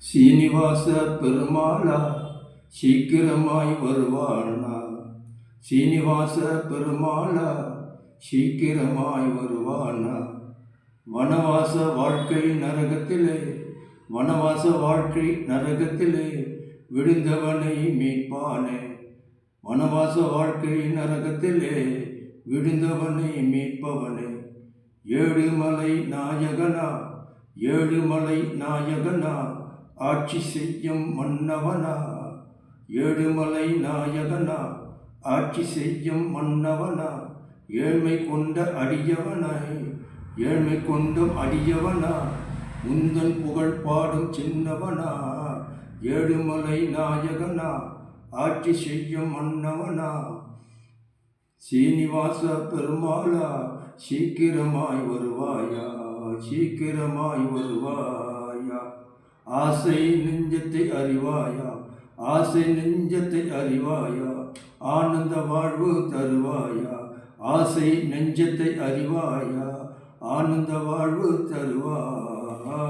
சீனிவாச பெருமாளா சீக்கிரமாய் வருவானா? சீனிவாச பெருமாளா சீக்கிரமாய் வருவானா? வனவாச வாழ்க்கை நரகத்திலே வனவாச வாழ்க்கை நரகத்திலே விழுந்தவனை மீட்பானே. வனவாச வாழ்க்கை நரகத்திலே விழுந்தவனை மீட்பவனே. ஏழுமலை நாயகனா ஏழுமலை நாயகனா ஆட்சி செய்யும் மன்னவனா? ஏழுமலை நாயகனா? ஆட்சி செய்யும் மன்னவனா? ஏழ்மை கொண்ட அடியவனாய் ஏழ்மை கொண்டும் அடியவனா? உந்தன் புகழ் பாடும் சின்னவனா? ஏழுமலை நாயகனா? ஆட்சி செய்யும் மன்னவனா? சீனிவாச பெருமாளா சீக்கிரமாய் வருவாயா? சீக்கிரமாய் வருவாயா? ஆசை நெஞ்சத்தை அறிவாயா? ஆசை நெஞ்சத்தை அறிவாயா? ஆனந்த வாழ்வு தருவாயா? ஆசை நெஞ்சத்தை அறிவாயா? ஆனந்த வாழ்வு தருவாயா?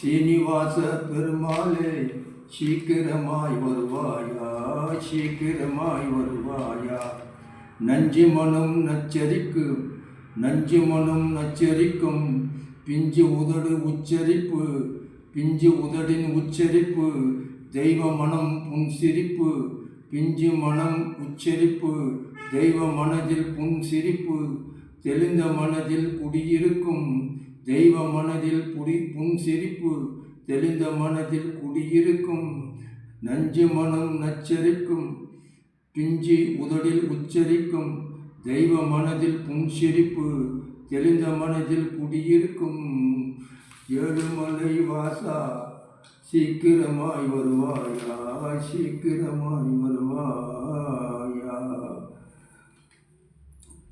சீனிவாச பெருமாளே சீக்கிரமாய் வருவாயா? சீக்கிரமாய் வருவாயா? நஞ்சு மனம் நச்சரிக்கும் நஞ்சு மனம் நச்சரிக்கும் பிஞ்சு உதடு உச்சரிப்பு பிஞ்சு உதடின் உச்சரிப்பு தெய்வ மனம் புன்சிரிப்பு பிஞ்சு மனம் உச்சரிப்பு தெய்வ மனதில் புன்சிரிப்பு தெளிந்த மனதில் குடியிருக்கும் தெய்வ மனதில் புடி புன்சிரிப்பு தெளிந்த மனதில் குடியிருக்கும் நஞ்சு மனம் நச்சரிக்கும் பிஞ்சி உதடில் உச்சரிக்கும் தெய்வ மனதில் புன்சிரிப்பு தெளிந்த மனதில் குடியிருக்கும் ஏழுமலை வாசா சீக்கிரமாய் வருவாயா சீக்கிரமாய் வருவாயா.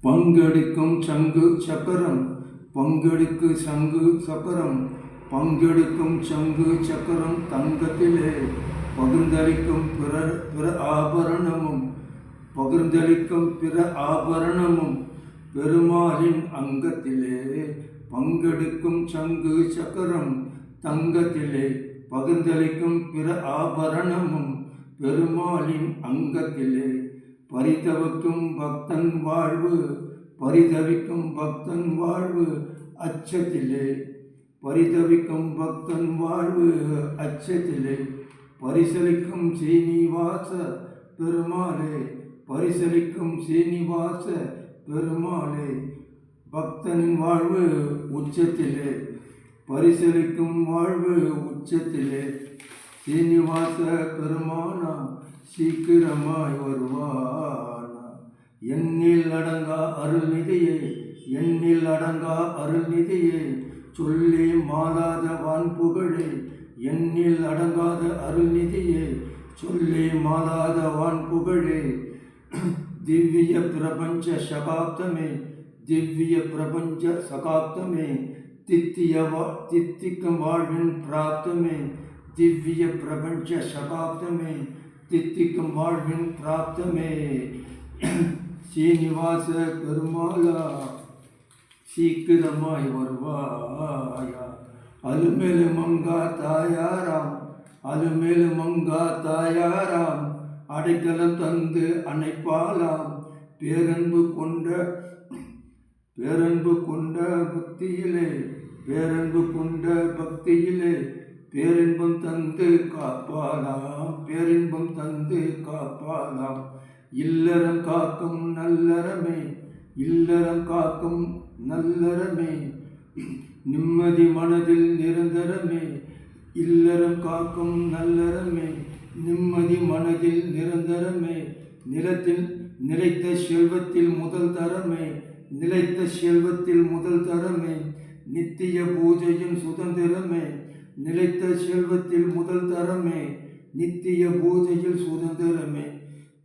பங்கெடுக்கும் சங்கு சக்கரம் பங்கெடுக்கு சங்கு சக்கரம் பங்கெடுக்கும் சங்கு சக்கரம் தங்கத்திலே பகிர்ந்தளிக்கும் பிற பிற ஆபரணமும் பகிர்ந்தளிக்கும் பிற ஆபரணமும் பெருமாளின் அங்கத்திலே பங்கெடுக்கும் சங்கு சக்கரம் தங்கத்திலே பகிர்ந்தளிக்கும் பிற ஆபரணமும் பெருமாளின் அங்கத்திலே. பரிதவிக்கும் பக்தன் வாழ்வு பரிதவிக்கும் பக்தன் வாழ்வு அச்சத்திலே. பரிதவிக்கும் பக்தன் வாழ்வு அச்சத்திலே. பரிசலிக்கும் சீனிவாச பெருமாளே பரிசலிக்கும் சீனிவாச பெருமாளே பக்தனின் வாழ்வு உச்சத்திலே பரிசலிக்கும் வாழ்வு உச்சத்திலே. சீனிவாச பெருமானா சீக்கிரமாய் வருவானா. எண்ணில் அடங்கா அருள்நிதியே எண்ணில் அடங்கா அருள்நிதியே. சொல்லி மாறாத வான் புகழே எண்ணில் அடங்காத அருள்நிதியே. சொல்லி மாறாத வான் புகழே திவ்ய பிரபஞ்ச சகாப்தமே திவ்ய பிரபஞ்ச சகாப்தமே தித்திய வா தித்திக்கும் வாழ்வின் பிராப்தமே திவ்ய பிரபஞ்ச சகாப்தமே தித்திக்கும் வாழ்வின் பிராப்தமே சீனிவாச பெருமாளா சீக்கிரமாய் வருவாயா அலுமேலு மங்கா தாயாராம் அலுமேலு மங்கா தாயாராம் அடைக்கலம் தந்து அணைப்பாலாம். பேரன்பு கொண்ட பேரன்பு கொண்ட பக்தியிலே பேரன்பு கொண்ட பக்தியிலே பேரின்பம் தந்து காப்பாலாம். பேரின்பம் தந்து காப்பாலாம். இல்லறம் காக்கும் நல்லறமே இல்லறம் காக்கும் நல்லறமே நிம்மதி மனதில் நிரந்தரமே இல்லறம் காக்கும் நல்லறமே நிம்மதி மனதில் நிரந்தரமே. நிலத்தில் நிலைத்த செல்வத்தில் முதல் தரமே. நிலைத்த செல்வத்தில் முதல் தரமே. நித்திய பூஜையின் சுதந்திரமே. நிலைத்த செல்வத்தில் முதல் தரமே. நித்திய பூஜையில் சுதந்திரமே.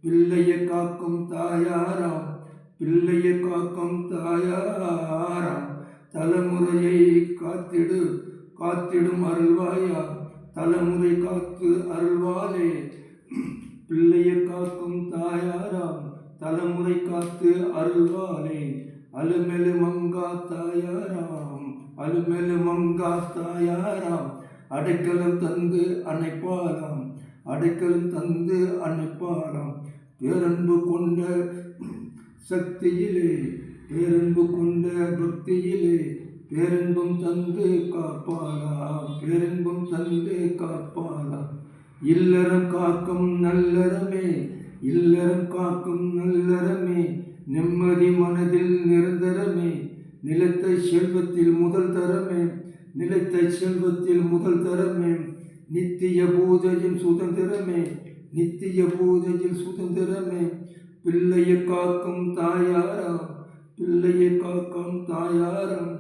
பிள்ளையை காக்கும் தாயாராம். பிள்ளையை காக்கும் தாயாராம். தலைமுறையை காத்திடு. காத்திடும் அருள்வாயாம். தலைமுறை காத்து அருள்வாரே. பிள்ளையை காக்கும் தாயாராம் தலைமுறை காத்து அருள்வாரே. அலுமெலு மங்கா தாயாராம் அலுமெலு மங்கா தாயாராம். அடைக்கலம் தந்து அணைப்பாராம் அடைக்கலம் தந்து அணைப்பாராம். பேரன்பு கொண்ட சக்தியிலே பேரன்பு கொண்ட பக்தியிலே பேரன்பும் தந்து காப்பாளா பேரன்பும் தந்து காப்பாளா. இல்லறம் காக்கும் நல்லறமே இல்லறம் காக்கும் நல்லறமே நிம்மதி மனதில் நிரந்தரமே நிலத்தை செல்வத்தில் முதல் தரமே நிலத்தை செல்வத்தில் முதல் தரமே நித்திய பூஜையின் சுதந்திரமே நித்திய பூஜையில் சுதந்திரமே. பிள்ளையை காக்கும் தாயாராம் பிள்ளையை காக்கும் தாயாராம்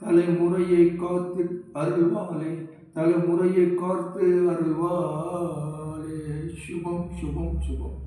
தலைமுறையை காத்து அருள்வாளே தலைமுறையை காத்து அருள்வாளே. சுபம் சுபம் சுபம்.